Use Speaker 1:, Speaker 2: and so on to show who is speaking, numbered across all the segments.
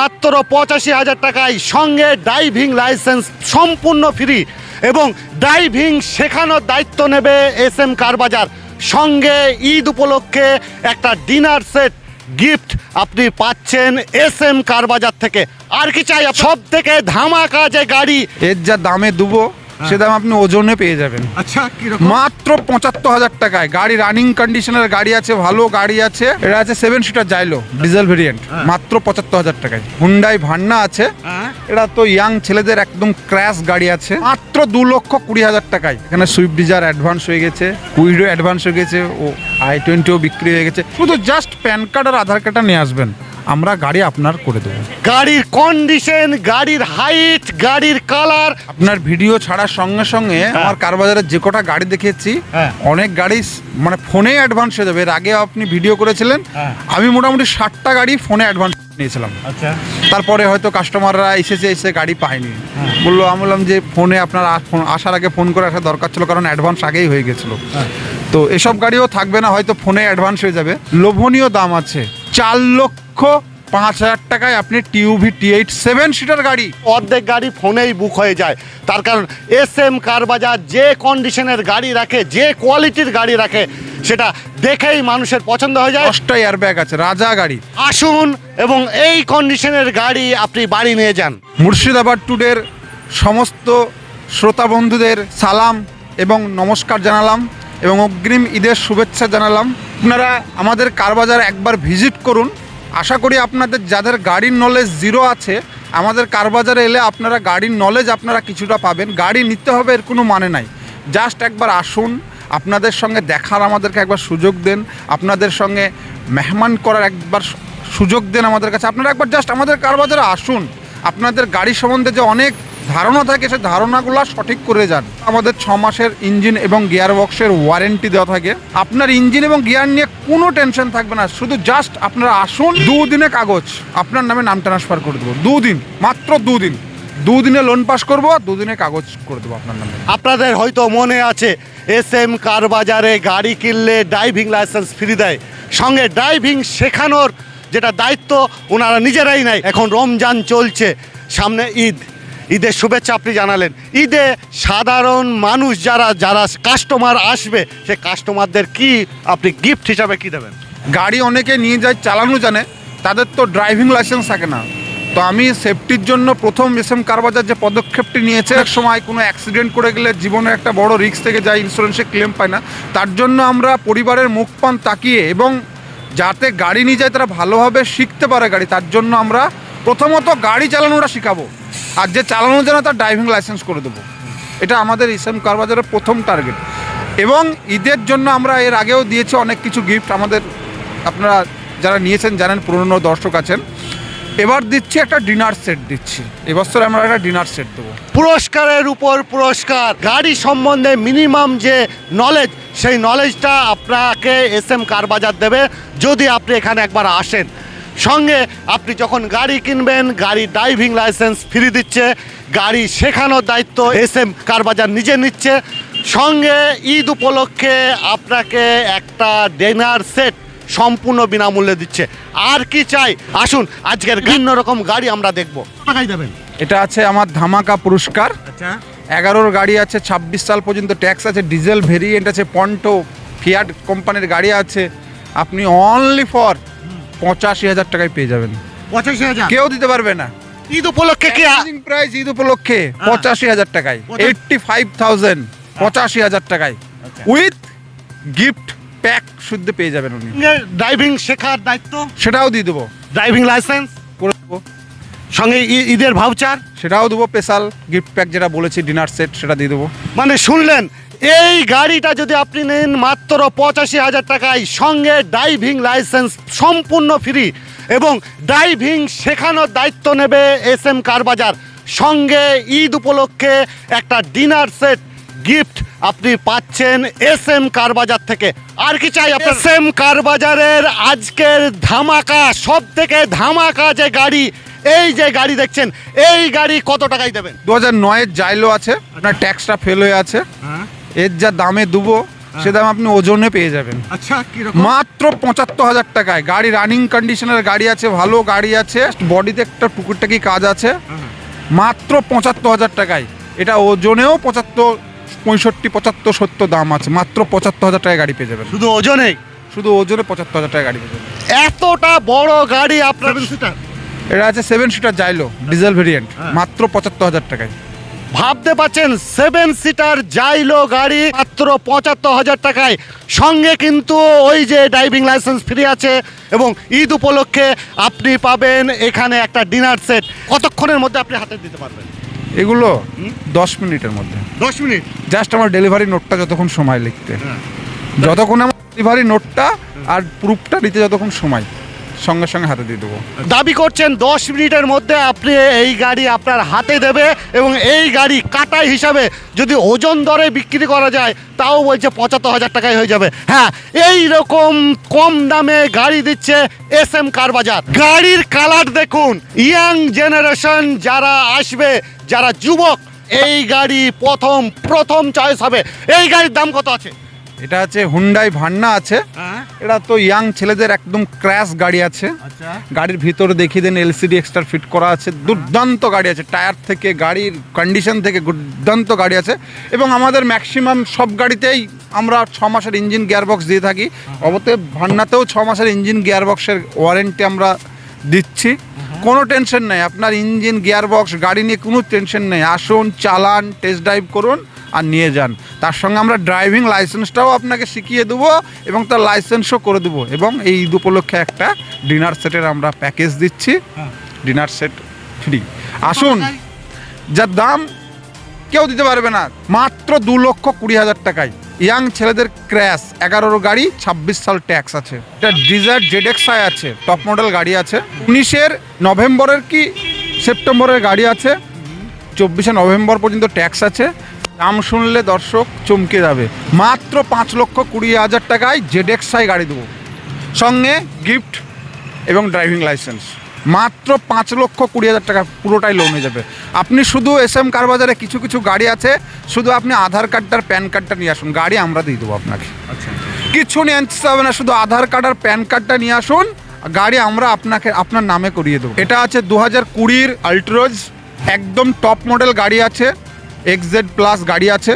Speaker 1: মাত্র পঁচাশি হাজার টাকায় সঙ্গে ড্রাইভিং লাইসেন্স সম্পূর্ণ ফ্রি এবং ড্রাইভিং শেখানোর দায়িত্ব নেবে এস এম কারবাজার সঙ্গে ঈদ উপলক্ষে একটা ডিনার সেট গিফট আপনি পাচ্ছেন এস এম কারবাজার থেকে। আর কি চাই সব থেকে ধামাকা যে গাড়ি,
Speaker 2: এর যা দামে দেবো। সে দাম আপনি ওজনে পেয়ে যাবেন।
Speaker 1: আচ্ছা
Speaker 2: মাত্র পঁচাত্তর হাজার টাকায়। গাড়ি রানিং কন্ডিশনের গাড়ি আছে ভালো গাড়ি আছে। এটা আছে seven seater Xylo diesel variant মাত্র পঁচাত্তর হাজার টাকায়। হুন্ডাই ভান্না আছে।
Speaker 1: হ্যাঁ।
Speaker 2: এটা তো ইয়াং ছেলেদের একদম ক্র্যাশ গাড়ি আছে। মাত্র দু লক্ষ কুড়ি হাজার টাকায়। এখানে সুইফট ডিজার অ্যাডভান্স হয়ে গেছে কুইডো অ্যাডভান্স হয়ে গেছে ও আই টোয়েন্টিও বিক্রি হয়ে গেছে। শুধু জাস্ট প্যান কার্ড আর আধার কার্ডটা নিয়ে আসবেন। আমরা গাড়ি আপনার করে দেবো।
Speaker 1: গাড়ির কন্ডিশন গাড়ির হাইট গাড়ির কালার
Speaker 2: আপনার ভিডিও ছাড়ার সঙ্গে সঙ্গে আমার কারবাজারে যে কটা গাড়ি দেখেছি
Speaker 1: হ্যাঁ।
Speaker 2: অনেক গাড়ি মানে ফোনে অ্যাডভান্স হয়ে যাবে এর আগে আপনি ভিডিও করেছিলেন।
Speaker 1: হ্যাঁ।
Speaker 2: আমি মোটামুটি ষাটটা গাড়ি ফোনে অ্যাডভান্স নিয়েছিলাম।
Speaker 1: আচ্ছা।
Speaker 2: তারপরে হয়তো কাস্টমাররা এসেছে এসে গাড়ি পায়নি।
Speaker 1: হ্যাঁ।
Speaker 2: বলল আমি বললাম যে ফোনে আপনার আসার আগে ফোন করে আসা দরকার ছিল কারণ অ্যাডভান্স আগেই হয়ে গেছিল।
Speaker 1: হ্যাঁ।
Speaker 2: তো এসব গাড়িও থাকবে না হয়তো ফোনে অ্যাডভান্স হয়ে যাবে। লোভনীয় দাম আছে। চার লক্ষ পাঁচ হাজার টাকায় আপনি TUV T eight seven seater গাড়ি।
Speaker 1: অর্ধেক গাড়ি ফোনেই বুক হয়ে যায়। তার কারণ এস এম কারবাজার যে কন্ডিশনের গাড়ি রাখে যে কোয়ালিটির গাড়ি রাখে সেটা দেখেই মানুষের পছন্দ হয়ে যায়।
Speaker 2: দশটা এয়ারব্যাগ আছে রাজা গাড়ি।
Speaker 1: আসুন এবং এই কন্ডিশনের গাড়ি আপনি বাড়ি নিয়ে যান।
Speaker 2: মুর্শিদাবাদ টুডের সমস্ত শ্রোতা বন্ধুদের সালাম এবং নমস্কার জানালাম। এবং অগ্রিম ঈদের শুভেচ্ছা জানালাম। আপনারা আমাদের কারবাজার একবার ভিজিট করুন। আশা করি আপনাদের যাদের গাড়ির নলেজ জিরো আছে, আমাদের কারবাজারে এলে আপনারা গাড়ির নলেজ আপনারা কিছুটা পাবেন। গাড়ি নিতে হবে, এর কোনো মানে নাই। জাস্ট একবার আসুন, আপনাদের সঙ্গে দেখার আমাদেরকে একবার সুযোগ দেন, আপনাদের সঙ্গে মেহমান করার একবার সুযোগ দেন আমাদের কাছে। আপনারা একবার জাস্ট আমাদের কারবাজারে আসুন। আপনাদের গাড়ি সম্বন্ধে যে অনেক ধারণা থাকে সেই ধারণাগুলো সঠিক করে যান। আমাদের ছ মাসের ইঞ্জিন এবং গিয়ার বক্সের ওয়ারেন্টি দেওয়া থাকে। আপনার ইঞ্জিন এবং গিয়ার নিয়ে কোনো টেনশন থাকবে না, শুধু জাস্ট আপনারা আসুন, দুদিনে কাগজ, আপনার নামে নাম ট্রান্সফার করে দেবো, দুদিন, মাত্র দুদিন। দুদিনে লোন পাস করব দুদিনে কাগজ করে দেবো আপনার নামে।
Speaker 1: আপনাদের হয়তো মনে আছে এস এম কার বাজারে গাড়ি কিনলে ড্রাইভিং লাইসেন্স ফ্রি দেয়। সঙ্গে ড্রাইভিং শেখানোর যেটা দায়িত্ব, ওনারা নিজেরাই নেয়। এখন রমজান চলছে, সামনে ঈদ। ঈদের শুভেচ্ছা আপনি জানালেন। ঈদে সাধারণ মানুষ যারা যারা কাস্টমার আসবে, সে কাস্টমারদের কি আপনি গিফট হিসাবে কি দেবেন?
Speaker 2: গাড়ি অনেকে নিয়ে যায়, চালানো জানে, তাদের তো ড্রাইভিং লাইসেন্স থাকে না। তো আমি সেফটির জন্য প্রথম এস এম কারবাজার যে পদক্ষেপটি নিয়েছে, এক সময় কোনো অ্যাক্সিডেন্ট করে গেলে জীবনে একটা বড় রিস্ক থেকে যায় ইন্স্যুরেন্সে ক্লেম পায় না। তার জন্য আমরা পরিবারের মুখ পান তাকিয়ে এবং যাতে গাড়ি নিয়ে যায়, তারা ভালোভাবে শিখতে পারে গাড়ি, তার জন্য আমরা প্রথমত গাড়ি চালানোটা শেখাবো। আর যে চালানোর জন্য তার ড্রাইভিং লাইসেন্স করে দেবো। এটা আমাদের এস এম কারবাজারের প্রথম টার্গেট এবং ঈদের জন্য আমরা এর আগেও দিয়েছি অনেক কিছু গিফট আমাদের আপনারা যারা নিয়েছেন জানেন, পুরনো দর্শক আছেন। এবার দিচ্ছি একটা ডিনার সেট দিচ্ছি। এবছর আমরা একটা ডিনার সেট দেবো।
Speaker 1: পুরস্কারের উপর পুরস্কার। গাড়ি সম্বন্ধে মিনিমাম যে নলেজ সেই নলেজটা আপনাকে এস এম কারবাজার দেবে। যদি আপনি এখানে একবার আসেন সঙ্গে আপনি যখন গাড়ি কিনবেন গাড়ি ড্রাইভিং লাইসেন্স ফ্রি দিচ্ছে গাড়ি শেখানোর দায়িত্ব এস এম কারবাজার নিজে নিচ্ছে সঙ্গে ঈদ উপলক্ষে আপনাকে একটা ডিনার সেট সম্পূর্ণ বিনামূল্যে দিচ্ছে। আর কি চাই? আসুন আজকের ভিন্ন রকম গাড়ি আমরা দেখব। দেবেন
Speaker 2: এটা আছে আমার ধামাকা পুরস্কার।
Speaker 1: আচ্ছা।
Speaker 2: এগারোর গাড়ি আছে ছাব্বিশ সাল পর্যন্ত ট্যাক্স আছে ডিজেল ভেরিয়েন্ট আছে পন্টো ফিয়াট কোম্পানির গাড়ি আছে। আপনি অনলি ফর পঁচাশি হাজার টাকায় পেয়ে যাবেন।
Speaker 1: পঁচাশি হাজার?
Speaker 2: কেউ দিতে পারবে না।
Speaker 1: ঈদ উপলক্ষে কি
Speaker 2: প্রাইস ঈদ উপলক্ষে পঁচাশি হাজার টাকায়। এইটটি ফাইভ থাউজেন্ড পঁচাশি হাজার টাকায়। উইথ গিফট প্যাক শুদ্ধ পেয়ে যাবেন উনি।
Speaker 1: ড্রাইভিং শেখার দায়িত্ব?
Speaker 2: সেটাও দিয়ে দেবো।
Speaker 1: ড্রাইভিং লাইসেন্স
Speaker 2: করে দেবো।
Speaker 1: সঙ্গে ঈদের ভাউচার
Speaker 2: সেটাও দেবো স্পেশাল গিফট প্যাক যেটা বলেছি ডিনার সেট সেটা দিয়ে দেবো।
Speaker 1: মানে শুনলেন এই গাড়িটা যদি আপনি নেন মাত্র পঁচাশি হাজার টাকায়, সঙ্গে ড্রাইভিং লাইসেন্স সম্পূর্ণ ফ্রি এবং ড্রাইভিং শেখানোর দায়িত্ব নেবে এস এম কারবাজার সঙ্গে ঈদ উপলক্ষে একটা ডিনার সেট গিফট আপনি পাচ্ছেন এস এম কারবাজার থেকে। আর কি চাই এস এম কারবাজারের আজকের ধামাকা সব থেকে ধামাকা যে গাড়ি, এই যে গাড়ি দেখছেন, এই গাড়ি কত টাকায় দেবেন?
Speaker 2: দু হাজার নয়ের জাইলো আছে, আপনার ট্যাক্সটা ফেল হয়ে আছে। এর যা দামে দেবো সে দাম আপনি ওজনে পেয়ে যাবেন।
Speaker 1: আচ্ছা
Speaker 2: মাত্র পঁচাত্তর হাজার টাকায়। গাড়ি রানিং কন্ডিশনের গাড়ি আছে ভালো গাড়ি আছে বডিতে একটা টুকুরটাকি কাজ আছে? মাত্র পঁচাত্তর হাজার টাকায়। এটা ওজনেও পঁচাত্তর পঁয়ষট্টি পঁচাত্তর সত্তর দাম আছে। মাত্র পঁচাত্তর হাজার টাকায় গাড়ি পেয়ে যাবেন।
Speaker 1: শুধু ওজনেই
Speaker 2: শুধু ওজনে পঁচাত্তর হাজার টাকায় গাড়ি পেয়ে যাবেন।
Speaker 1: এতটা বড় গাড়ি আপনার
Speaker 2: এটা আছে seven seater Xylo diesel variant
Speaker 1: হ্যাঁ।
Speaker 2: মাত্র পঁচাত্তর হাজার টাকায়।
Speaker 1: ভাবতে পাচ্ছেন সেভেন সিটার জাইলো গাড়ি মাত্র পঁচাত্তর হাজার টাকায়। সঙ্গে কিন্তু ওই যে ড্রাইভিং লাইসেন্স ফ্রি আছে এবং ঈদ উপলক্ষে আপনি পাবেন এখানে একটা ডিনার সেট কতক্ষণের মধ্যে আপনি হাতে দিতে পারবেন?
Speaker 2: এগুলো দশ মিনিটের মধ্যে।
Speaker 1: দশ মিনিট?
Speaker 2: জাস্ট আমার ডেলিভারি নোটটা যতক্ষণ সময় লিখতে। যতক্ষণ আমার ডেলিভারি নোটটা আর প্রুফটা নিতে যতক্ষণ সময়। সঙ্গে সঙ্গে হাতে দিয়ে দেবো।
Speaker 1: দাবি করছেন দশ মিনিটের মধ্যে আপনি এই গাড়ি আপনার হাতে দেবে এবং এই গাড়ি কাটাই হিসাবে যদি ওজন দরে বিক্রি করা যায়, তাও বলছে পঁচাত্তর হাজার টাকায় হয়ে যাবে। হ্যাঁ এই রকম কম দামে গাড়ি দিচ্ছে এস এম কার বাজার। গাড়ির কালার দেখুন, ইয়াং জেনারেশন যারা আসবে, যারা যুবক, এই গাড়ি প্রথম প্রথম চয়েস হবে। এই গাড়ির দাম কত আছে?
Speaker 2: এটা আছে হুন্ডাই ভান্না আছে।
Speaker 1: হ্যাঁ।
Speaker 2: এটা তো ইয়াং ছেলেদের একদম ক্র্যাশ গাড়ি আছে।
Speaker 1: আচ্ছা।
Speaker 2: গাড়ির ভিতরে দেখিয়ে দেন এলসিডি এক্সট্রা ফিট করা আছে। দুর্দান্ত গাড়ি আছে। টায়ার থেকে গাড়ির কন্ডিশন থেকে দুর্দান্ত গাড়ি আছে। এবং আমাদের ম্যাক্সিমাম সব গাড়িতেই আমরা ছ মাসের ইঞ্জিন গিয়ারবক্স দিয়ে থাকি। অবশ্যই ভান্নাতেও ছ মাসের ইঞ্জিন গিয়ারবক্সের ওয়ারেন্টি আমরা দিচ্ছি। কোনো টেনশন নেই। আপনার ইঞ্জিন গিয়ারবক্স গাড়ি নিয়ে কোনো টেনশন নেই। আসুন চালান টেস্ট ড্রাইভ করুন আর নিয়ে যান। তার সঙ্গে আমরা ড্রাইভিং লাইসেন্সটাও আপনাকে শিখিয়ে দেবো এবং তার লাইসেন্সও করে দেবো এবং এই ঈদ উপলক্ষে একটা ডিনার সেটের আমরা প্যাকেজ দিচ্ছি। ডিনার সেট ফ্রি আসুন যার দাম কেউ দিতে পারবে না। মাত্র দু লক্ষ কুড়ি হাজার টাকায়। ইয়াং ছেলেদের ক্র্যাশ। এগারোর গাড়ি, ছাব্বিশ সাল ট্যাক্স আছে। এটা ডিজায়ার জেডেক্সাই আছে, টপ মডেল গাড়ি আছে। উনিশের নভেম্বরের কি সেপ্টেম্বরের গাড়ি আছে। চব্বিশে নভেম্বর পর্যন্ত ট্যাক্স আছে। দাম শুনলে দর্শক চমকে যাবে। মাত্র পাঁচ লক্ষ কুড়ি হাজার টাকায় জেডেক্সাই গাড়ি দেবো। সঙ্গে গিফট এবং ড্রাইভিং লাইসেন্স। মাত্র পাঁচ লক্ষ কুড়ি হাজার টাকা পুরোটাই লোন হয়ে যাবে। আপনি শুধু এস এম কার বাজারে কিছু কিছু গাড়ি আছে শুধু আপনি আধার কার্ডটার প্যান কার্ডটা নিয়ে আসুন গাড়ি আমরা দিয়ে দেবো আপনাকে।
Speaker 1: আচ্ছা।
Speaker 2: কিছু নিয়ে আনতে হবে না শুধু আধার কার্ড আর প্যান কার্ডটা নিয়ে আসুন গাড়ি আমরা আপনাকে আপনার নামে করিয়ে দেবো। এটা আছে দু হাজার কুড়ির আল্ট্রোজ একদম টপ মডেল গাড়ি আছে এক্সজেড প্লাস গাড়ি আছে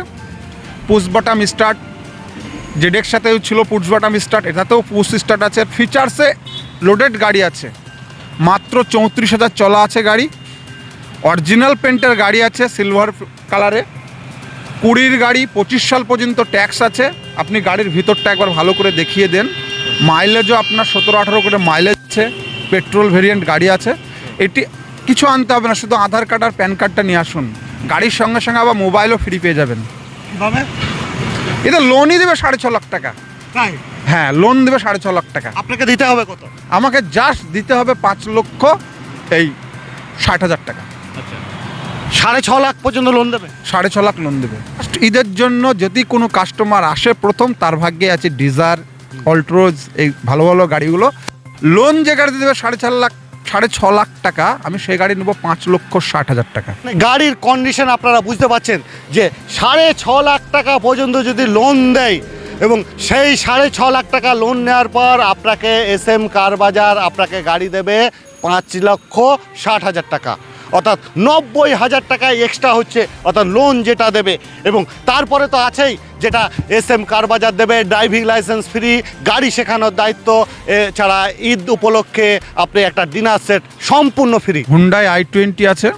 Speaker 2: পুশ বাটাম স্টার্ট জেডের সাথেও ছিল পুশ বাটাম স্টার্ট এটাতেও পুশ স্টার্ট আছে ফিচার্সে লোডেড গাড়ি আছে। মাত্র চৌত্রিশ হাজার চলা আছে গাড়ি। অরিজিনাল পেন্টের গাড়ি আছে সিলভার কালারে কুড়ির গাড়ি পঁচিশ সাল পর্যন্ত ট্যাক্স আছে। আপনি গাড়ির ভিতরটা একবার ভালো করে দেখিয়ে দেন। মাইলেজও আপনার সতেরো আঠারো করে মাইলেজ আছে। পেট্রোল ভেরিয়েন্ট গাড়ি আছে। এটি কিছু আনতে হবে না শুধু আধার কার্ড আর প্যান কার্ডটা নিয়ে আসুন। গাড়ির সঙ্গে সঙ্গে আবার মোবাইলও ফ্রি পেয়ে যাবেন। এটা লোনই দেবে সাড়ে ছ লাখ টাকা।
Speaker 1: তাই?
Speaker 2: হ্যাঁ লোন দেবে সাড়ে ছ লাখ টাকা।
Speaker 1: আপনাকে দিতে হবে কত?
Speaker 2: আমাকে জাস্ট দিতে হবে পাঁচ লক্ষ এই ষাট হাজার টাকা।
Speaker 1: সাড়ে ছ লাখ পর্যন্ত লোন দেবে?
Speaker 2: সাড়ে ছ লাখ লোন দেবে। ঈদের জন্য যদি কোনো কাস্টমার আসে প্রথম তার ভাগ্যে আছে ডিজার অল্ট্রোজ এই ভালো ভালো গাড়িগুলো। লোন যে গাড়িতে দেবে সাড়ে চার লাখ সাড়ে ছ লাখ টাকা আমি সেই গাড়ি নেব পাঁচ লক্ষ ষাট হাজার টাকা।
Speaker 1: গাড়ির কন্ডিশন আপনারা বুঝতে পারছেন যে সাড়ে ছ লাখ টাকা পর্যন্ত যদি লোন দেয় এবং সেই সাড়ে ছ লাখ টাকা লোন নেওয়ার পর আপনাকে এস এম কার বাজার আপনাকে গাড়ি দেবে পাঁচ লক্ষ ষাট হাজার টাকা। অর্থাৎ নব্বই হাজার টাকায় এক্সট্রা হচ্ছে অর্থাৎ লোন যেটা দেবে। এবং তারপরে তো আছেই যেটা এস এম কার বাজার দেবে ড্রাইভিং লাইসেন্স ফ্রি গাড়ি শেখানোর দায়িত্ব এছাড়া ঈদ উপলক্ষে আপনি একটা ডিনার সেট সম্পূর্ণ ফ্রি
Speaker 2: হুন্ডাই আই টোয়েন্টি আছে।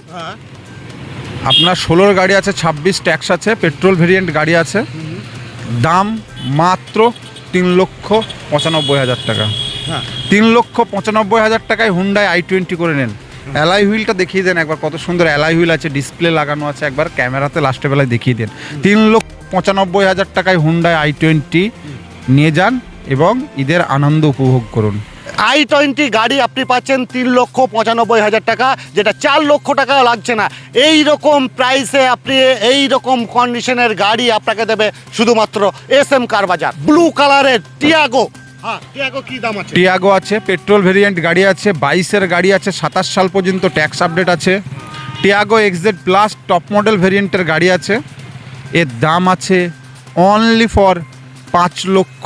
Speaker 2: আপনার ষোলোর গাড়ি আছে ছাব্বিশ ট্যাক্স আছে পেট্রোল ভেরিয়েন্ট গাড়ি আছে। দাম মাত্র তিন লক্ষ পঁচানব্বই হাজার টাকা।
Speaker 1: হ্যাঁ।
Speaker 2: তিন লক্ষ পঁচানব্বই হাজার টাকায় হুন্ডাই আই টোয়েন্টি করে নেন। অ্যালাই হুইলটা দেখিয়ে দেন একবার কত সুন্দর অ্যালাই হুইল আছে ডিসপ্লে লাগানো আছে একবার ক্যামেরাতে লাস্টের বেলায় দেখিয়ে দেন। তিন লক্ষ পঁচানব্বই হাজার টাকায় হুন্ডাই আই টোয়েন্টি নিয়ে যান এবং ঈদের আনন্দ উপভোগ করুন।
Speaker 1: আই টোয়েন্টি গাড়ি আপনি পাচ্ছেন তিন লক্ষ পঁচানব্বই হাজার টাকা যেটা চার লক্ষ টাকা লাগছে না। এই রকম প্রাইসে আপনি এই রকম কন্ডিশনের গাড়ি আপনাকে দেবে শুধুমাত্র এস এম কার বাজার ব্লু কালারের টিয়াগো হ্যাঁ টিয়াগো কি দাম আছে?
Speaker 2: টিয়াগো আছে পেট্রোল ভেরিয়েন্ট গাড়ি আছে বাইশের গাড়ি আছে সাতাশ সাল পর্যন্ত ট্যাক্স আপডেট আছে। Tiago XZ plus top model ভেরিয়েন্টের গাড়ি আছে। এর দাম আছে অনলি ফর পাঁচ লক্ষ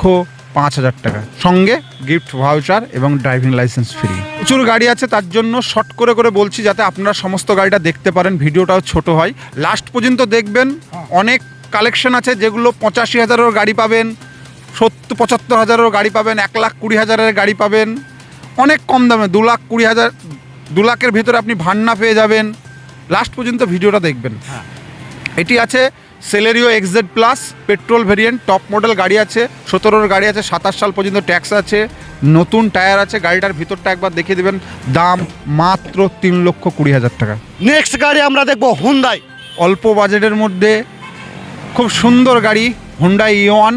Speaker 2: পাঁচ হাজার টাকা। সঙ্গে গিফট ভাউচার এবং ড্রাইভিং লাইসেন্স ফ্রি প্রচুর গাড়ি আছে তার জন্য শর্ট করে করে বলছি যাতে আপনারা সমস্ত গাড়িটা দেখতে পারেন ভিডিওটাও ছোট হয়। লাস্ট পর্যন্ত দেখবেন অনেক কালেকশন আছে যেগুলো পঁচাশি হাজারেরও গাড়ি পাবেন সত্তর পঁচাত্তর হাজারেরও গাড়ি পাবেন এক লাখ কুড়ি হাজারের গাড়ি পাবেন অনেক কম দামে দু লাখ কুড়ি হাজার দু লাখের ভেতরে আপনি ভান্না পেয়ে যাবেন। লাস্ট পর্যন্ত ভিডিওটা দেখবেন। এটি আছে Celerio XZ plus petrol variant top model গাড়ি আছে সতেরোর গাড়ি আছে সাতাশ সাল পর্যন্ত ট্যাক্স আছে নতুন টায়ার আছে গাড়িটার ভিতরটা একবার দেখিয়ে দেবেন দাম মাত্র তিন লক্ষ কুড়ি হাজার টাকা।
Speaker 1: নেক্সট গাড়ি আমরা দেখব হুন্দাই
Speaker 2: অল্প বাজেটের মধ্যে খুব সুন্দর গাড়ি হুন্ডা ইওয়ান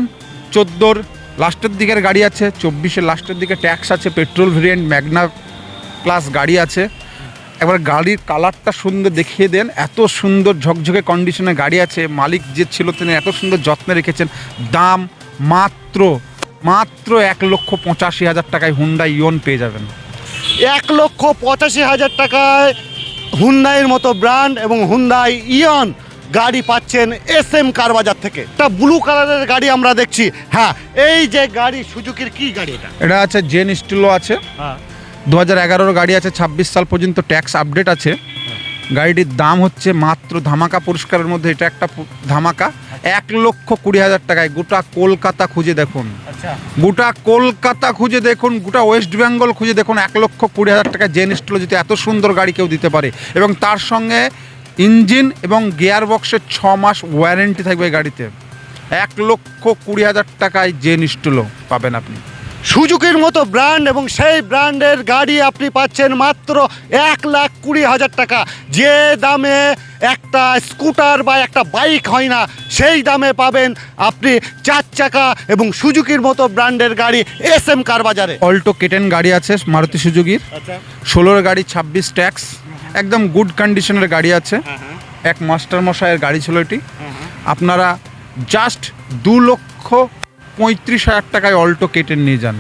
Speaker 2: চোদ্দোর লাস্টের দিকের গাড়ি আছে চব্বিশের লাস্টের দিকে ট্যাক্স আছে পেট্রোল ভেরিয়েন্ট ম্যাগনা প্লাস গাড়ি আছে। এবার গাড়ির কালারটা সুন্দর দেখিয়ে দেন। এত সুন্দর ঝকঝকে কন্ডিশনে গাড়ি আছে। মালিক যে ছিল তিনি এত সুন্দর যত্নে রেখেছেন। দাম মাত্র মাত্র এক লক্ষ পঁচাশি হাজার টাকায় হুন্ডা ইয়ন পেয়ে যাবেন।
Speaker 1: এক লক্ষ পঁচাশি হাজার টাকায় হুন্দাইয়ের মতো ব্র্যান্ড এবং হুন্ডাই ইয়ন গাড়ি পাচ্ছেন এস এম কারবাজার থেকে। একটা ব্লু কালারের গাড়ি আমরা দেখছি। হ্যাঁ এই যে গাড়ি সুজুকির কি গাড়ি এটা?
Speaker 2: এটা আছে জেন স্টিলও আছে।
Speaker 1: হ্যাঁ।
Speaker 2: দু হাজার এগারোর গাড়ি আছে ছাব্বিশ সাল পর্যন্ত ট্যাক্স আপডেট আছে। গাড়িটির দাম হচ্ছে মাত্র ধামাকা পুরস্কারের মধ্যে এটা একটা ধামাকা। এক লক্ষ কুড়ি হাজার টাকায় গোটা কলকাতা খুঁজে দেখুন।
Speaker 1: আচ্ছা।
Speaker 2: গোটা কলকাতা খুঁজে দেখুন গোটা ওয়েস্ট বেঙ্গল খুঁজে দেখুন এক লক্ষ কুড়ি হাজার টাকা জেন স্টিলও যদি এত সুন্দর গাড়ি কেউ দিতে পারে। এবং তার সঙ্গে ইঞ্জিন এবং গিয়ার বক্সের ছ মাস ওয়ারেন্টি থাকবে এই গাড়িতে। এক লক্ষ কুড়ি হাজার টাকায় জেন স্টিলও পাবেন আপনি।
Speaker 1: সুজুকির মতো ব্র্যান্ড এবং সেই ব্র্যান্ডের গাড়ি আপনি পাচ্ছেন মাত্র এক লাখ কুড়ি হাজার টাকা। যে দামে একটা স্কুটার বা একটা বাইক হয় না সেই দামে পাবেন আপনি চার চাকা এবং সুজুকির মতো ব্র্যান্ডের গাড়ি এস এম কার বাজারে।
Speaker 2: অল্টো কেটেন গাড়ি আছে মারুতি সুজুকির।
Speaker 1: আচ্ছা।
Speaker 2: ষোলোর গাড়ি ছাব্বিশ ট্যাক্স। একদম গুড কন্ডিশনের গাড়ি আছে। এক মাস্টার মশাইয়ের গাড়ি ছিল এটি। আপনারা জাস্ট দু লক্ষ পঁয়ত্রিশ হাজার টাকায় অল্টো কেটেন নিয়ে যান।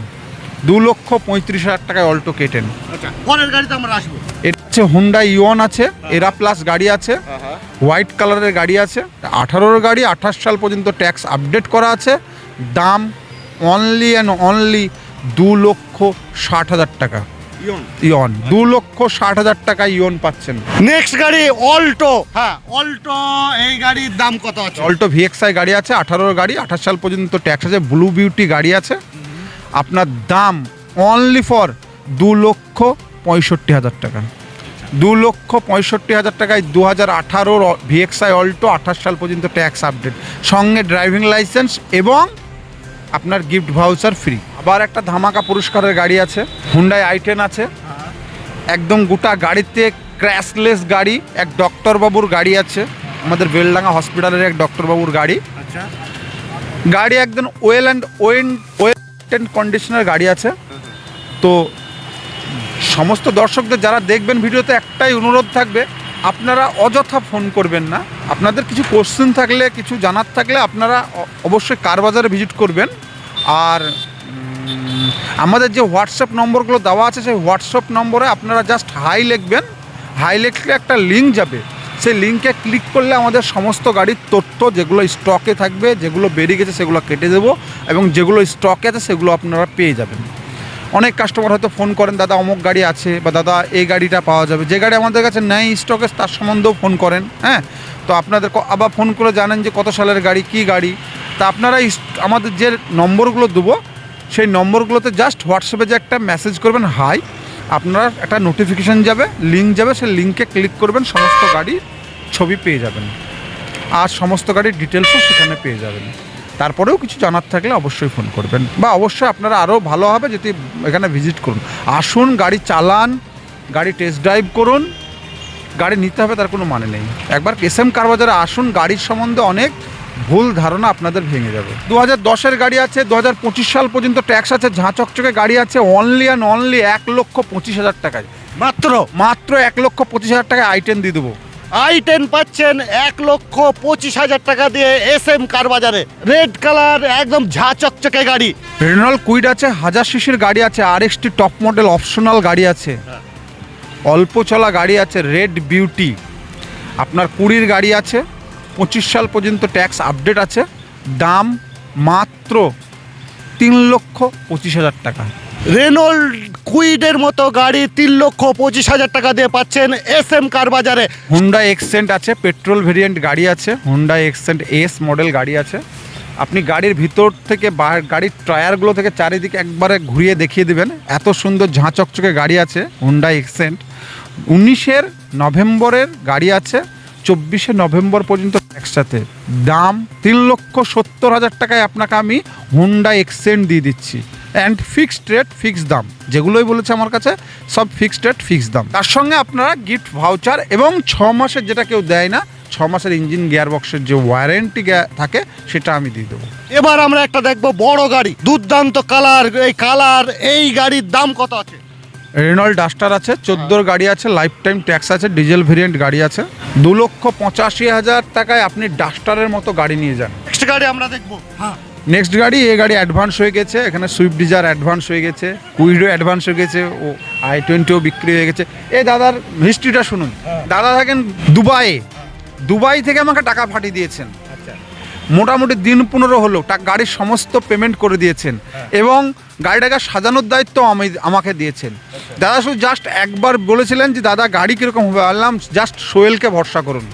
Speaker 2: দু লক্ষ পঁয়ত্রিশ হাজার টাকায় অল্টো কেটেন।
Speaker 1: আচ্ছা পরের গাড়িতে আমরা আসব।
Speaker 2: এটা হচ্ছে হুন্ডা ইওন আছে এরা প্লাস গাড়ি আছে হোয়াইট কালারের গাড়ি আছে। আঠারোর গাড়ি আঠাশ সাল পর্যন্ত ট্যাক্স আপডেট করা আছে। দাম অনলি অ্যান্ড অনলি দু লক্ষ ষাট হাজার টাকা। ইয়ন। দু লক্ষ ষাট হাজার টাকা ইয়ন পাচ্ছেন।
Speaker 1: নেক্সট গাড়ি অল্টো হ্যাঁ অল্টো এই গাড়ির দাম কত আছে?
Speaker 2: অল্টো ভিএক্সআই গাড়ি আছে আঠারোর গাড়ি আঠাশ সাল পর্যন্ত ট্যাক্স আছে ব্লু বিউটি গাড়ি আছে। আপনার দাম অনলি ফর দু লক্ষ পঁয়ষট্টি হাজার টাকা। দু লক্ষ পঁয়ষট্টি হাজার টাকায় দু হাজার আঠারোর ভিএক্সআই অল্টো আঠাশ সাল পর্যন্ত ট্যাক্স আপডেট সঙ্গে ড্রাইভিং লাইসেন্স এবং আপনার গিফট ভাউচার ফ্রি আবার একটা ধামাকা পুরস্কারের গাড়ি আছে হুন্ডাই আই টেন আছে। একদম গোটা গাড়িতে ক্র্যাশলেস গাড়ি এক ডক্টরবাবুর গাড়ি আছে। আমাদের বেলডাঙ্গা হসপিটালের এক ডক্টরবাবুর গাড়ি।
Speaker 1: আচ্ছা।
Speaker 2: গাড়ি একদম ওয়েল অ্যান্ড ওয়েন ওয়েল অ্যান্ড কন্ডিশনের গাড়ি আছে। তো সমস্ত দর্শকদের যারা দেখবেন ভিডিওতে একটাই অনুরোধ থাকবে আপনারা অযথা ফোন করবেন না। আপনাদের কিছু কোশ্চেন থাকলে কিছু জানার থাকলে আপনারা অবশ্যই কার বাজারে ভিজিট করবেন। আর আমাদের যে হোয়াটসঅ্যাপ নম্বরগুলো দেওয়া আছে, সেই হোয়াটসঅ্যাপ নম্বরে আপনারা জাস্ট হাই লিখবেন। হাই লিখলে একটা লিঙ্ক যাবে। সেই লিঙ্কে ক্লিক করলে আমাদের সমস্ত গাড়ির তথ্য, যেগুলো স্টকে থাকবে, যেগুলো বেরিয়ে গেছে, সেগুলো কেটে দেবো এবং যেগুলো স্টকে আছে, সেগুলো আপনারা পেয়ে যাবেন। অনেক কাস্টমার হয়তো ফোন করেন, দাদা, অমুক গাড়ি আছে বা দাদা, এই গাড়িটা পাওয়া যাবে। যে গাড়ি আমাদের কাছে নেই স্টকে তার সম্বন্ধেও ফোন করেন হ্যাঁ? তো আপনাদের আবার ফোন করে জানেন যে কত সালের গাড়ি, কি গাড়ি? তা আপনারা আমাদের যে নম্বরগুলো দেবো, সেই নম্বরগুলোতে জাস্ট হোয়াটসঅ্যাপে যে একটা মেসেজ করবেন হাই আপনারা একটা নোটিফিকেশান যাবে লিঙ্ক যাবে, সেই লিঙ্কে ক্লিক করবেন, সমস্ত গাড়ির ছবি পেয়ে যাবেন। আর সমস্ত গাড়ির ডিটেলসও সেখানে পেয়ে যাবেন। তারপরেও কিছু জানার থাকলে অবশ্যই ফোন করবেন। বা অবশ্যই আপনারা আরও ভালো হবে যদি এখানে ভিজিট করুন। আসুন, গাড়ি চালান, গাড়ি টেস্ট ড্রাইভ করুন, গাড়ি নিতে হবে, তার কোনো মানে নেই। একবার এস এম কার আসুন, গাড়ির সম্বন্ধে অনেক ভুল ধারণা আপনাদের ভেঙে যাবে। দু হাজার দশের গাড়ি আছে দু হাজার পঁচিশ সাল পর্যন্ত ট্যাক্স আছে ঝাঁ চকচকে গাড়ি আছে অনলি অ্যান্ড অনলি এক লক্ষ পঁচিশ হাজার টাকায়।
Speaker 1: মাত্র?
Speaker 2: মাত্র এক লক্ষ পঁচিশ হাজার টাকায় আই টেন দিয়ে দেবো।
Speaker 1: আই টেন পাচ্ছেন এক লক্ষ পঁচিশ হাজার টাকা দিয়ে এস এম কার বাজারে। রেড কালার একদম ঝা চকচকে গাড়ি।
Speaker 2: রেনল কুইড আছে হাজার সিসির গাড়ি আছে আর এক্সটি টপ মডেল অপশনাল গাড়ি আছে।
Speaker 1: হ্যাঁ।
Speaker 2: অল্প চলা গাড়ি আছে রেড বিউটি আপনার কুড়ির গাড়ি আছে সাল পর্যন্ত ট্যাক্স আপডেট আছে। দাম মাত্র তিন লক্ষ পঁচিশ হাজার টাকা।
Speaker 1: রেনল্ড কুইডের মতো গাড়ি তিন লক্ষ পঁচিশ হাজার টাকা দিয়ে পাচ্ছেন এস এম কার বাজারে।
Speaker 2: হুন্ডা এক্সেন্ট আছে পেট্রোল ভেরিয়েন্ট গাড়ি আছে হুন্ডা এক্সেন্ট এস মডেল গাড়ি আছে। আপনি গাড়ির ভিতর থেকে বা গাড়ির টায়ারগুলো থেকে চারিদিকে একবারে ঘুরিয়ে দেখিয়ে দেবেন। এত সুন্দর ঝাঁ চকচকে গাড়ি আছে হুন্ডা এক্সেন্ট উনিশের নভেম্বরের গাড়ি আছে চব্বিশে নভেম্বর পর্যন্ত একসাথে। দাম তিন লক্ষ সত্তর হাজার টাকায় আপনাকে আমি হুন্ডা এক্সেন্ট দিয়ে দিচ্ছি। অ্যান্ড ফিক্সড রেট ফিক্সড দাম। যেগুলোই বলেছে আমার কাছে, সব ফিক্সড রেট ফিক্সড দাম। তার সঙ্গে আপনারা গিফট ভাউচার এবং ছ মাসের যেটা কেউ দেয় না, ছ মাসের ইঞ্জিন গিয়ার বক্সের যে ওয়ারেন্টি থাকে, সেটা আমি দিয়ে দেবো।
Speaker 1: এবার আমরা একটা দেখব বড় গাড়ি। দুর্দান্ত কালার এই কালার এই গাড়ির দাম কত আছে?
Speaker 2: রেনল্ড ডাস্টার আছে চোদ্দোর গাড়ি আছে লাইফ টাইম ট্যাক্স আছে ডিজেল ভেরিয়েন্ট গাড়ি আছে। দু লক্ষ পঁচাশি হাজার টাকায় আপনি ডাস্টারের মতো গাড়ি নিয়ে যান।
Speaker 1: নেক্সট গাড়ি আমরা দেখব। হ্যাঁ।
Speaker 2: নেক্সট গাড়ি এ গাড়ি অ্যাডভান্স হয়ে গেছে এখানে সুইফট ডিজার অ্যাডভান্স হয়ে গেছে কুইডো অ্যাডভান্স হয়ে গেছে ও আই টোয়েন্টিও বিক্রি হয়ে গেছে। এ দাদার হিস্ট্রিটা শুনুন। দাদা থাকেন দুবাইয়ে। দুবাই থেকে আমাকে টাকা ফাটিয়ে দিয়েছেন। মোটামুটি দিন পনেরো হলো টা গাড়ির সমস্ত পেমেন্ট করে দিয়েছেন। এবং গাড়িটাকে সাজানোর দায়িত্ব আমি আমাকে দিয়েছেন। দাদা শুধু জাস্ট একবার বলেছিলেন যে দাদা গাড়ি কীরকম হবে? বললাম জাস্ট সোয়েলকে ভরসা করুন।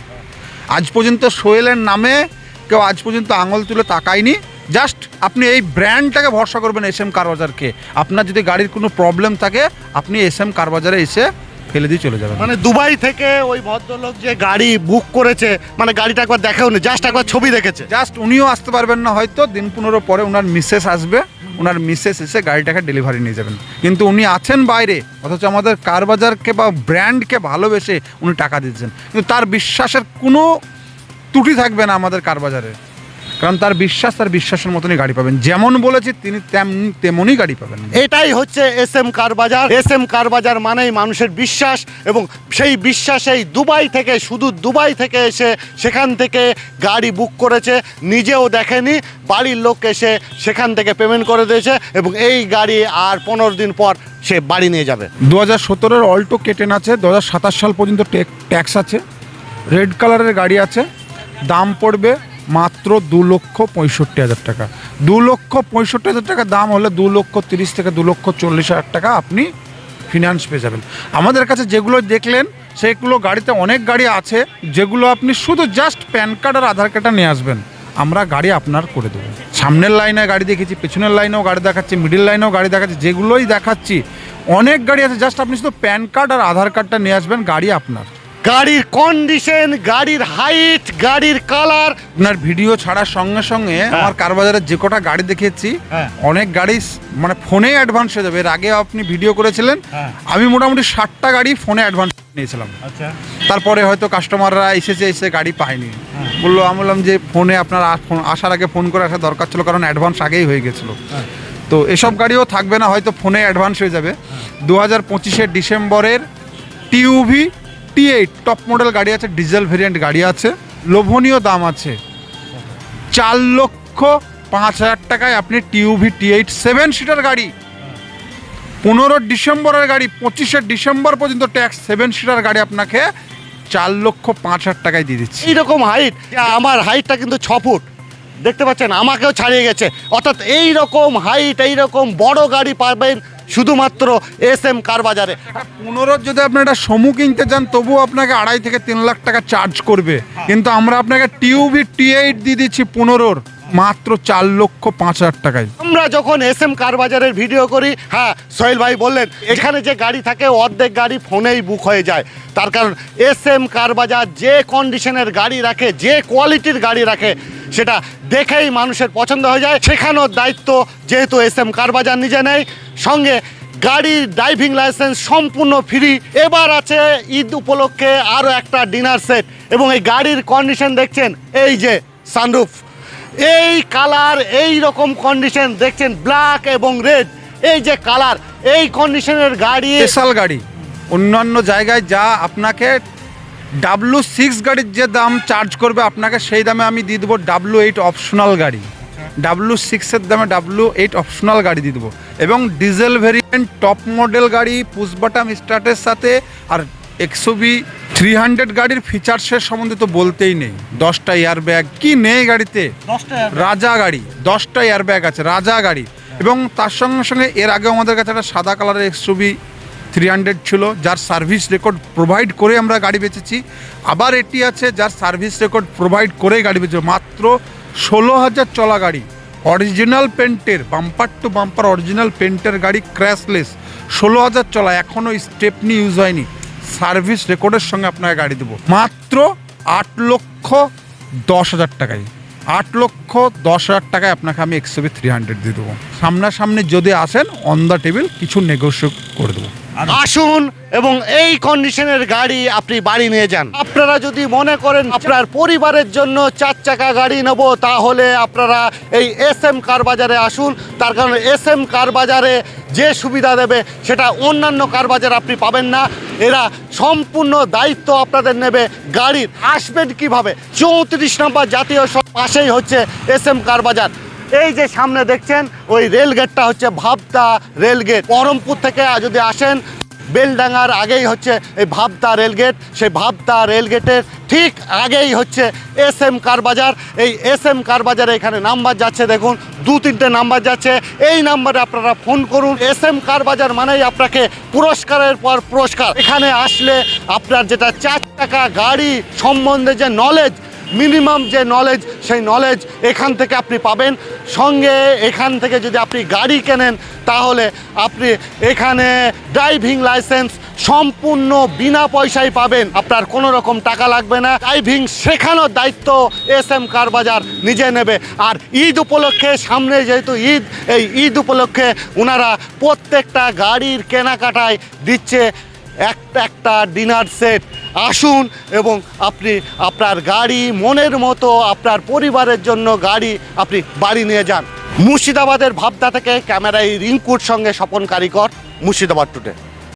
Speaker 2: আজ পর্যন্ত সোয়েলের নামে কেউ আজ পর্যন্ত আঙুল তুলে তাকায়নি। জাস্ট আপনি এই ব্র্যান্ডটাকে ভরসা করবেন এস এম কারবাজারকে। আপনার যদি গাড়ির কোনো প্রবলেম থাকে আপনি এস এম কারবাজারে এসে ফেলে দিয়ে চলে যাবেন।
Speaker 1: মানে দুবাই থেকে ওই ভদ্রলোক যে গাড়ি বুক করেছে মানে গাড়িটা একবার দেখাও নি জাস্ট একবার ছবি দেখেছে।
Speaker 2: জাস্ট উনিও আসতে পারবেন না হয়তো দিন পনেরো পরে ওনার মিসেস আসবে ওনার মিসেস এসে গাড়িটাকে ডেলিভারি নিয়ে যাবেন। কিন্তু উনি আছেন বাইরে অথচ আমাদের কারবাজারকে বা ব্র্যান্ডকে ভালোবেসে উনি টাকা দিচ্ছেন কিন্তু তার বিশ্বাসের কোনো ত্রুটি থাকবে না আমাদের কারবাজারে কারণ তার বিশ্বাস তার বিশ্বাসের মতনই গাড়ি পাবেন। যেমন বলেছি তিনি তেমনি তেমনই গাড়ি পাবেন।
Speaker 1: এটাই হচ্ছে এস এম কার বাজার। এস এম কার বাজার মানেই মানুষের বিশ্বাস এবং সেই বিশ্বাসেই দুবাই থেকে শুধু দুবাই থেকে এসে সেখান থেকে গাড়ি বুক করেছে। নিজেও দেখেনি বাড়ির লোক এসে সেখান থেকে পেমেন্ট করে দিয়েছে এবং এই গাড়ি আর পনেরো দিন পর সে বাড়ি নিয়ে যাবে।
Speaker 2: দু হাজার সতেরোর অল্টো কেটেন আছে দু হাজার সাতাশ সাল পর্যন্ত ট্যাক্স আছে রেড কালারের গাড়ি আছে দাম পড়বে মাত্র দু লক্ষ পঁয়ষট্টি হাজার টাকা। দু লক্ষ পঁয়ষট্টি হাজার টাকা দাম হলে দু লক্ষ তিরিশ থেকে দু লক্ষ চল্লিশ হাজার টাকা আপনি ফিনান্স পেয়ে যাবেন। আমাদের কাছে যেগুলো দেখলেন, সেগুলো গাড়িতে অনেক গাড়ি আছে, যেগুলো আপনি শুধু জাস্ট প্যান কার্ড আর আধার কার্ডটা নিয়ে আসবেন। আমরা গাড়ি আপনার করে দেবো। সামনের লাইনে গাড়ি দেখেছি পেছনের লাইনেও গাড়ি দেখাচ্ছি মিডিল লাইনেও গাড়ি দেখাচ্ছি, যেগুলোই দেখাচ্ছি, অনেক গাড়ি আছে জাস্ট আপনি শুধু প্যান কার্ড আর আধার কার্ডটা নিয়ে আসবেন, গাড়ি আপনার।
Speaker 1: গাড়ির কন্ডিশন গাড়ির হাইট গাড়ির কালার
Speaker 2: আপনার ভিডিও ছাড়ার সঙ্গে সঙ্গে আমার কারবাজারে যে কটা গাড়ি দেখেছি
Speaker 1: হ্যাঁ।
Speaker 2: অনেক গাড়ি মানে ফোনে অ্যাডভান্স হয়ে যাবে। এর আগে আপনি ভিডিও করেছিলেন
Speaker 1: হ্যাঁ।
Speaker 2: আমি মোটামুটি ষাটটা গাড়ি ফোনে অ্যাডভান্স নিয়েছিলাম।
Speaker 1: আচ্ছা।
Speaker 2: তারপরে হয়তো কাস্টমাররা এসেছে এসে গাড়ি পায়নি। বলল আমি বললাম যে ফোনে আপনার আসার আগে ফোন করে আসা দরকার ছিল কারণ অ্যাডভান্স আগেই হয়ে গেছিল। তো এসব গাড়িও থাকবে না হয়তো ফোনে অ্যাডভান্স হয়ে যাবে। দু হাজার পঁচিশের ডিসেম্বরের TUV T eight top model গাড়ি আছে ডিজেল ভেরিয়েন্ট গাড়ি আছে, লোভনীয় দাম আছে। চার লক্ষ পাঁচ হাজার টাকায় আপনি TUV T eight seven seater গাড়ি, পনেরো ডিসেম্বরের গাড়ি, পঁচিশে ডিসেম্বর পর্যন্ত ট্যাক্স সেভেন সিটার গাড়ি আপনাকে চার লক্ষ পাঁচ হাজার টাকায় দিয়ে দিচ্ছি।
Speaker 1: এইরকম হাইট আমার হাইটটা কিন্তু ছ ফুট। দেখতে পাচ্ছেন, আমাকেও ছাড়িয়ে গেছে। অর্থাৎ এই রকম হাইট এই রকম বড় গাড়ি পাবেন শুধুমাত্র এস এম কার বাজারে?
Speaker 2: পনেরো যদি আপনি একটা সমু কিনতে চান তবুও আপনাকে আড়াই থেকে তিন লাখ টাকা চার্জ করবে। কিন্তু আমরা আপনাকে টিউবি টি এইট দিয়ে দিচ্ছি পনেরোর মাত্র চার লক্ষ পাঁচ হাজার টাকায়।
Speaker 1: আমরা যখন এস এম কার বাজারের ভিডিও করি হ্যাঁ সোহেল ভাই বললেন এখানে যে গাড়ি থাকে অর্ধেক গাড়ি ফোনেই বুক হয়ে যায়। তার কারণ এস এম কার বাজার যে কন্ডিশনের গাড়ি রাখে যে কোয়ালিটির গাড়ি রাখে সেটা দেখেই মানুষের পছন্দ হয়ে যায়। শেখানোর দায়িত্ব যেহেতু এস এম কার বাজার নিজে নেয়, সঙ্গে গাড়ির ড্রাইভিং লাইসেন্স সম্পূর্ণ ফ্রি। এবার আছে ঈদ উপলক্ষে আরও একটা ডিনার সেট এবং এই গাড়ির কন্ডিশন দেখছেন এই যে সানরুফ এই কালার, এই রকম কন্ডিশন দেখছেন ব্ল্যাক এবং রেড এই যে কালার, এই কন্ডিশনের গাড়ি
Speaker 2: স্পেশাল গাড়ি। অন্যান্য জায়গায় যা আপনাকে ডাব্লু সিক্স গাড়ির যে দাম চার্জ করবে আপনাকে সেই দামে আমি দিয়ে দেবো ডাব্লু এইট অপশনাল গাড়ি। ডাব্লু সিক্সের দামে ডাব্লু এইট অপশনাল গাড়ি দিয়ে দেবো। এবং ডিজেল ভেরিয়েন্ট টপ মডেল গাড়ি পুশ বাটাম স্টার্টের সাথে আর এক্সোবি থ্রি হান্ড্রেড গাড়ির ফিচার্সের সম্বন্ধে তো বলতেই নেই। দশটা এয়ার ব্যাগ কি নেই গাড়িতে? রাজা গাড়ি দশটা এয়ার ব্যাগ আছে রাজা গাড়ি। এবং তার সঙ্গে সঙ্গে এর আগে আমাদের কাছে একটা সাদা কালারের এক্সট্রবি থ্রি হান্ড্রেড ছিল, যার সার্ভিস রেকর্ড প্রোভাইড করে আমরা গাড়ি বেচেছি। আবার এটি আছে, যার সার্ভিস রেকর্ড প্রোভাইড করে গাড়ি বেচেছি মাত্র ষোলো হাজার চলা গাড়ি। অরিজিনাল পেন্টের বাম্পার টু বাম্পার অরিজিনাল পেন্টের গাড়ি ক্র্যাশলেস ষোলো হাজার চলা এখনও স্টেপনি ইউজ হয়নি। সার্ভিস রেকর্ডের সঙ্গে আপনাকে গাড়ি দেবো। মাত্র আট লক্ষ দশ হাজার টাকায়। আট লক্ষ দশ হাজার টাকায় আপনাকে আমি এক্সবি থ্রি হান্ড্রেড দিয়ে দেবো। সামনাসামনি যদি আসেন অন দ্য টেবিল কিছু নেগোসিয়েট করে দেবো।
Speaker 1: আসুন এবং এই কন্ডিশনের গাড়ি আপনি বাড়ি নিয়ে যান। আপনারা যদি মনে করেন আপনার পরিবারের জন্য চার চাকা গাড়ি নেব তাহলে আপনারা এই এস এম কার বাজারে আসুন। তার কারণ এস এম কার বাজারে যে সুবিধা দেবে সেটা অন্যান্য কার বাজারে আপনি পাবেন না। এরা সম্পূর্ণ দায়িত্ব আপনাদের নেবে গাড়ির। আসবেন কীভাবে? চৌত্রিশ নম্বর জাতীয় পাশেই হচ্ছে এস এম কার বাজার। এই যে সামনে দেখছেন, ওই রেল গেটটা হচ্ছে ভাবতা রেল গেট বহরমপুর থেকে যদি আসেন, বেলডাঙ্গার আগেই হচ্ছে এই ভাবতা রেলগেট সেই ভাবতা রেলগেটের ঠিক আগেই হচ্ছে এস এম কার বাজার। এই এস এম কার বাজারে এখানে নাম্বার যাচ্ছে, দেখুন, দু তিনটে নাম্বার যাচ্ছে। এই নাম্বারে আপনারা ফোন করুন। এস এম কার বাজার মানেই আপনাকে পুরস্কারের পর পুরস্কার। এখানে আসলে আপনার যেটা চার টাকা গাড়ি সম্বন্ধে যে নলেজ মিনিমাম যে নলেজ সেই নলেজ এখান থেকে আপনি পাবেন। সঙ্গে এখান থেকে যদি আপনি গাড়ি কেনেন, তাহলে আপনি এখানে ড্রাইভিং লাইসেন্স সম্পূর্ণ বিনা পয়সায় পাবেন। আপনার কোনো রকম টাকা লাগবে না। ড্রাইভিং শেখানোর দায়িত্ব এস এম কার বাজার নিজে নেবে। আর ঈদ উপলক্ষে, সামনে যেহেতু ঈদ, এই ঈদ উপলক্ষে ওনারা প্রত্যেকটা গাড়ির কেনাকাটায় দিচ্ছে একটা একটা ডিনার সেট আসুন এবং আপনি আপনার গাড়ি, মনের মতো আপনার পরিবারের জন্য গাড়ি আপনি বাড়ি নিয়ে যান। মুর্শিদাবাদের ভাবদা থেকে ক্যামেরায় রিঙ্কুর সঙ্গে স্বপন কারিকর মুর্শিদাবাদ টুডে